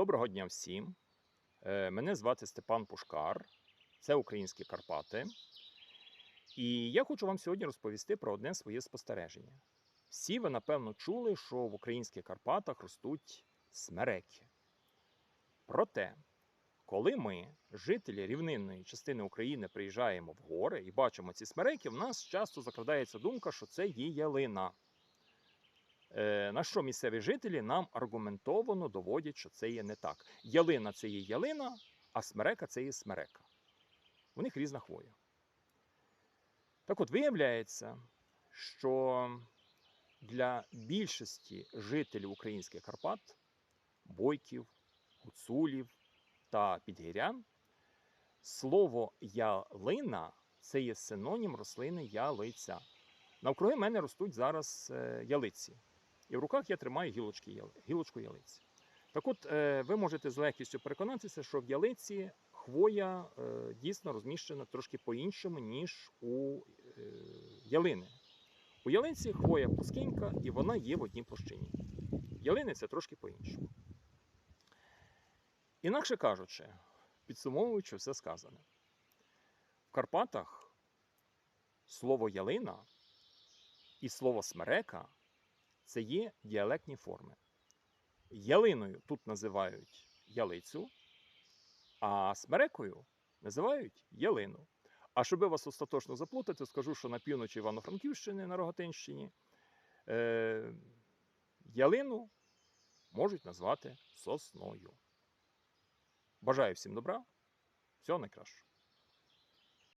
Доброго дня всім. Е, Мене звати Степан Пушкар, це українські Карпати. І я хочу вам сьогодні розповісти про одне своє спостереження. Всі ви, напевно, чули, що в українських Карпатах ростуть смереки. Проте, коли ми, жителі рівнинної частини України, приїжджаємо в гори і бачимо ці смереки, в нас часто закрадається думка, що це є ялина. Е, На що місцеві жителі нам аргументовано доводять, що це є не так. Ялина це є ялина, а смерека це є смерека. У них різна хвоя. Так от виявляється, що для більшості жителів українських Карпат, бойків, гуцулів та підгірян, слово ялина це є синонім рослини ялиця. Навкруги мене ростуть зараз е, ялиці. І в руках я тримаю гілочки, гілочку ялиці. Так от, е, ви можете з легкістю переконатися, що в ялиці хвоя е, дійсно розміщена трошки по-іншому, ніж у е, ялини. У ялиці хвоя плоскенька і вона є в одній площині. Ялини це трошки по-іншому. Інакше кажучи, підсумовуючи все сказане, в Карпатах слово ялина і слово смерека це є діалектні форми. Ялиною тут називають ялицю, а смерекою називають ялину. А щоб вас остаточно заплутати, скажу, що на півночі Івано-Франківщини, на Рогатинщині, е, ялину можуть назвати сосною. Бажаю всім добра, всього найкращого.